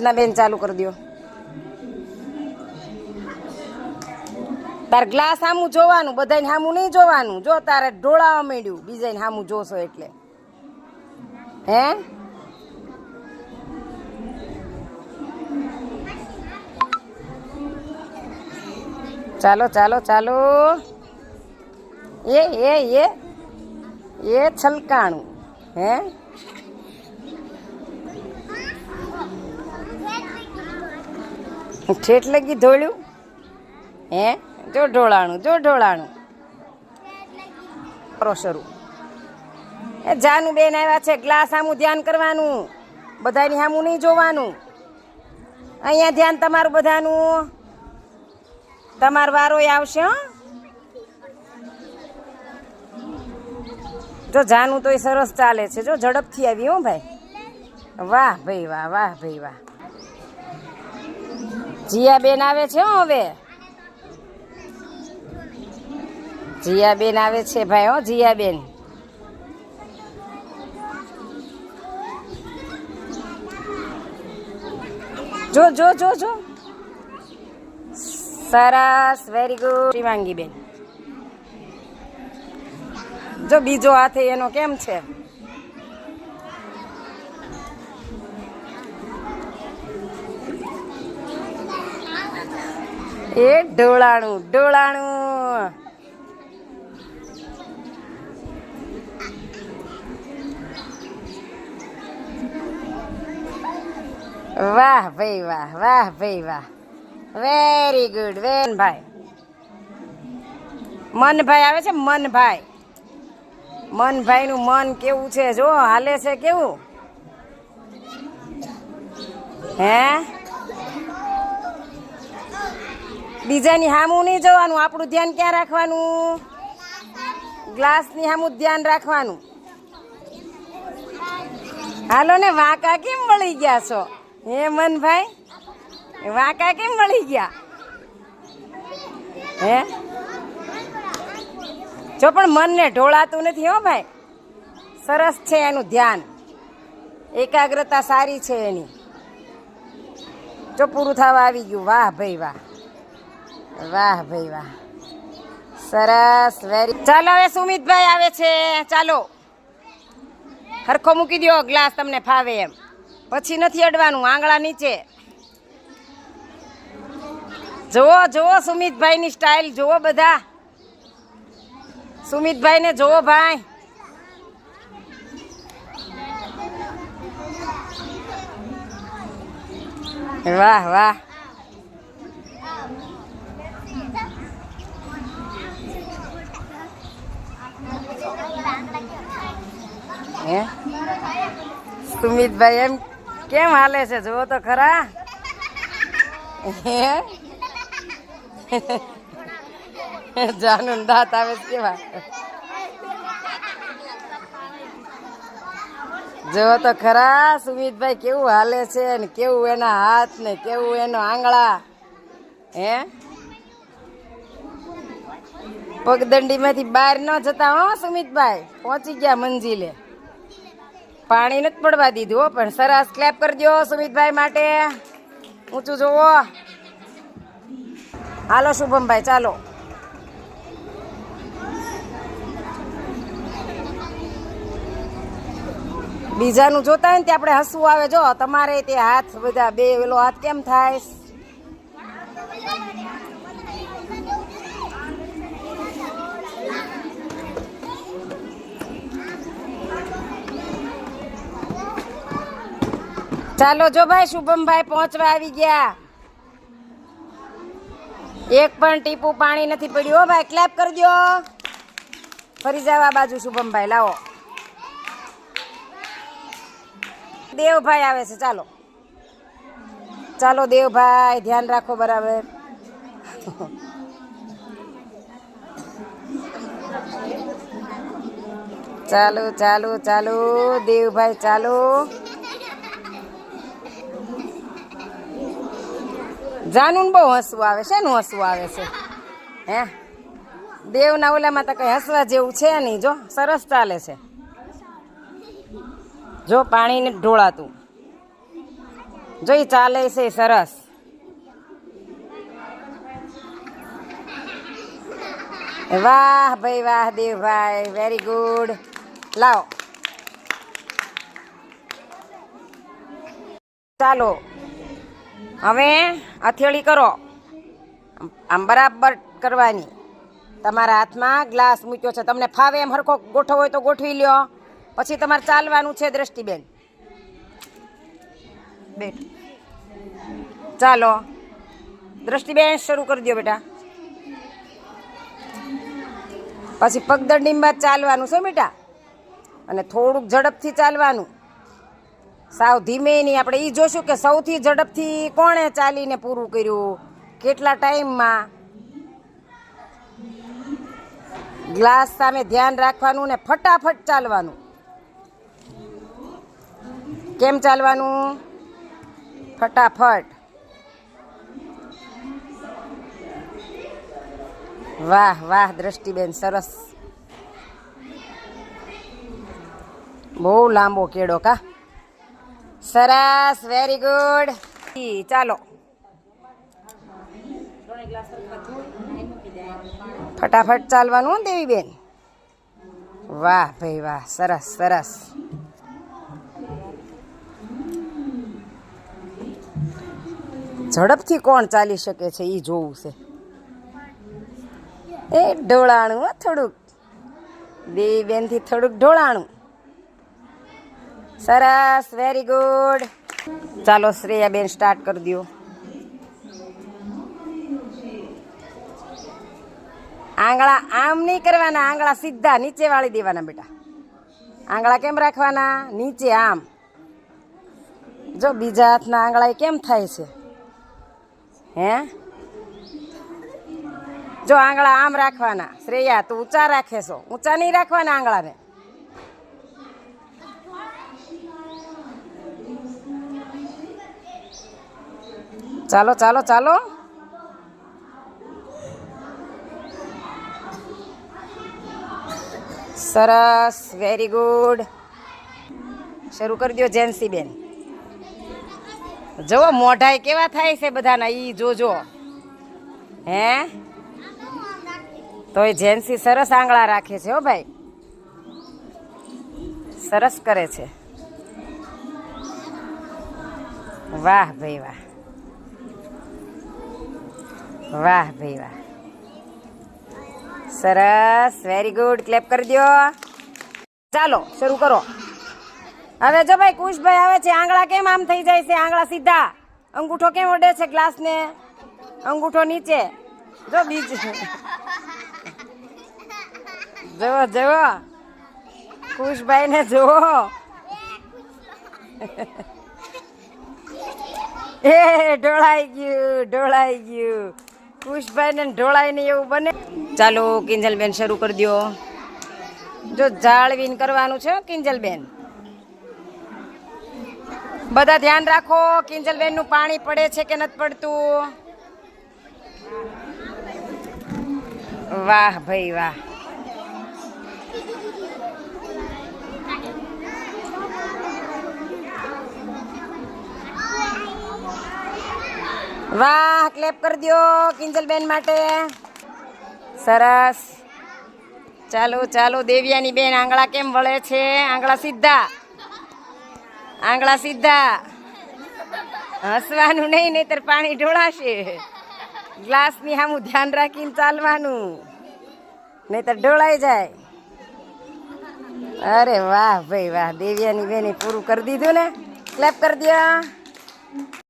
ના, બેન, ચાલુ કરી દો તાર ગ્લાસ સામું જોવાનું બધાને સામું નહીં જોવાનું. જો, તારે ઢોળાવા માંડ્યું બીજાને સામું જોશો એટલે. હે? ચાલો ચાલો ચાલો. એ એ એ એ છલકાણું. હે? ઠેઠ લગી ધોળ્યું, હે? જો ઢોળાણું જો ઢોળાણું. કરો શરૂ. એ જાનું બેન આવ્યા છે, ગ્લાસ આમું ધ્યાન કરવાનું, બધાની સામું નહીં જોવાનું. અહીંયા ધ્યાન તમારું બધાનું. તમારો વારો આવશે, હો. જો જાનું તો એ સરસ ચાલે છે, જો ઝડપથી આવી, હો ભાઈ. વાહ ભાઈ, વાહ વાહ ભાઈ, વાહ. જીયા બેન આવે છે હવે? જીયા બેન આવે છે ભાઈ હો જીયા બેન જો જો જો જો. સરસ વેરી ગુડ શિવાંગી બેન. જો બીજો હાથે એનો કેમ છે? એ ઢોળાણું ઢોળાણું વાહ ભાઈ વાહ વાહ ભાઈ વાહ. વેરી ગુડ વેન ભાઈ મનભાઈ આવે છે મનભાઈ મનભાઈ. નું મન કેવું છે? જો, હાલે છે કેવું? હે? બીજાની હામું નહીં જોવાનું, આપણું ધ્યાન ક્યાં રાખવાનું? ગ્લાસની હામું ધ્યાન રાખવાનું. હાલો ને, વાંકા કેમ વળી ગયા છો? હે મનભાઈ, વાંકા કેમ વળી ગયા? હે? જો પણ મનને ઢોળાતું નથી હો ભાઈ. સરસ છે એનું ધ્યાન. એકાગ્રતા સારી છે એની. જો પૂરું થવા આવી ગયું, વાહ ભાઈ, વાહ. વાહ ભાઈ વાહ. સરસ વેરી ચાલો હવે સુમિતભાઈ આવે છે. ચાલો. હરખો મૂકી દો ગ્લાસ તમને ફાવે એમ. પછી નથી અડવાનું, આંગળા નીચે. જુઓ જુઓ સુમિતભાઈની સ્ટાઇલ જુઓ બધા. સુમિતભાઈ ને જુઓ ભાઈ. વાહ વાહ. હે? સુમિતભાઈ એમ કેમ હાલે છે? જુઓ તો ખરા. હે? જાનું દાંત આવે કેવા? જુઓ તો ખરા, સુમિતભાઈ કેવું હાલે છે ને કેવું એના હાથ ને કેવું એનો આંગળા? હે? પગદંડીમાંથી બહાર ન જતા હો, સુમિતભાઈ. પહોંચી ગયા મંજિલે. પાણી નથી પડવા દીધું હો, પણ સરસ ક્લેપ કરજો સુમિતભાઈ માટે. ઊંચું જોવો હાલો શુભમભાઈ, ચાલો. બીજાનું જોતા હોય ને તે આપણે હસવું આવે. જો, તમારે તે હાથ, બધા બે વેલો હાથ કેમ થાય? ચાલો જો ભાઈ, શુભમભાઈ પહોંચવા આવી ગયા. એક પણ ટીપું પાણી નથી પડ્યું. હો ભાઈ ક્લેપ કરી દો. ફરી જાવ આ બાજુ, શુભમભાઈ, લાવો. દેવભાઈ આવે છે, ચાલો. ચાલો દેવભાઈ, ધ્યાન રાખો બરાબર. ચાલો ચાલો ચાલો, દેવભાઈ, ચાલો. જાનું બહુ હસવું આવે છે ને હસવું આવે છે. હે? દેવના ઓલામાં તો કંઈ હસવા જેવું છે નહીં, જો, સરસ ચાલે છે. જો, પાણીને ઢોળાતું. જોઈ ચાલે છે સરસ. વાહ ભાઈ, વાહ દેવભાઈ વેરી ગુડ લાવો. ચાલો. હવે હથેળી કરો. આમ બરાબર કરવાની. તમારા હાથમાં ગ્લાસ મૂક્યો છે. તમને ફાવે એમ હરખો ગોઠવો હોય તો ગોઠવી લ્યો. પછી તમારે ચાલવાનું છે દ્રષ્ટિબેન. બેઠ. ચાલો. દ્રષ્ટિબેન શરૂ કરી દો બેટા. પછી પગદંડીમાં ચાલવાનું છે બેટા. અને થોડુંક ઝડપથી ચાલવાનું. સાવ ધીમે નહીં આપણે એ જોશું કે સૌથી ઝડપથી કોણે ચાલીને પૂરું કર્યું? કેટલા ટાઈમમાં? ગ્લાસ સામે ધ્યાન રાખવાનું ને ફટાફટ ચાલવાનું. કેમ ચાલવાનું? ફટાફટ. વાહ વાહ, દ્રષ્ટિબેન, સરસ. બહુ લાંબો કેળો કા? સરસ વેરી ગુડ ચાલો. ફટાફટ ચાલવાનું દેવી બેન વાહ ભાઈ વાહ, સરસ સરસ. ઝડપથી કોણ ચાલી શકે છે એ જોવું છે. એ ઢોળાણું થોડુંક. દેવી બેનથી થોડુંક ઢોળાણું. સરસ વેરી ગુડ ચાલો શ્રેયા બેન સ્ટાર્ટ કરી દો આંગળા આમ નહીં કરવાના, આંગળા સીધા નીચે વાળી દેવાના બેટા. આંગળા કેમ રાખવાના? નીચે આમ. જો બીજા હાથના આંગળા કેમ થાય છે? હે? જો આંગળા આમ રાખવાના, શ્રેયા તું ઊંચા રાખે છો. ઊંચા નહીં રાખવાના આંગળાને. ચાલો ચાલો ચાલો. સરસ વેરી ગુડ શરૂ કરી દો જેન્સી બેન જુઓ મોઢાઈ કેવા થાય છે બધાના, ઈ જોજો. હે? તો એ જેન્સી સરસ આંગળા રાખે છે, હો ભાઈ. સરસ કરે છે. વાહ, ભાઈ, વાહ. વાહ ભાઈ વાહ. સરસ વેરી ગુડ ક્લેપ કરી દો ચાલો, શરૂ કરો. હવે જો ભાઈ, કુશભાઈ આવે છે, આંગળા કેમ આમ થઈ જાય છે? આંગળા સીધા. અંગૂઠો કેમ ઓડે છે ગ્લાસને? અંગૂઠો નીચે. જો બીજ. જુઓ જુઓ. કુશભાઈ ને જુઓ. એ, ઢોળાઈ ગયું ઢોળાઈ ગયું. કુશભાઈ ને ઢોળાઈ ને એવું બને. ચાલો, કિંજલબેન શરૂ કરી દો જો જાળવીને કરવાનું છે કિંજલબેન. બધા ધ્યાન રાખો કિંજલબેનનું પાણી પડે છે કે નથી પડતું? વાહ ભાઈ વાહ. વાહ ક્લેપ કરી દો કિંજલબેન માટે. સરસ. ચાલો ચાલો, દેવિયાની બેન, આંગળા કેમ વળે છે? આંગળા સીધા. આંગળા સીધા. હસવાનું નહીં, નહીતર પાણી ઢોળાશે. ગ્લાસની સામું ધ્યાન રાખીને ચાલવાનું. નહીતર ઢોળાઈ જાય. અરે વાહ, ભાઈ વાહ. દેવિયાની બેને પૂરું કરી દીધું ને? ક્લેપ કરી દો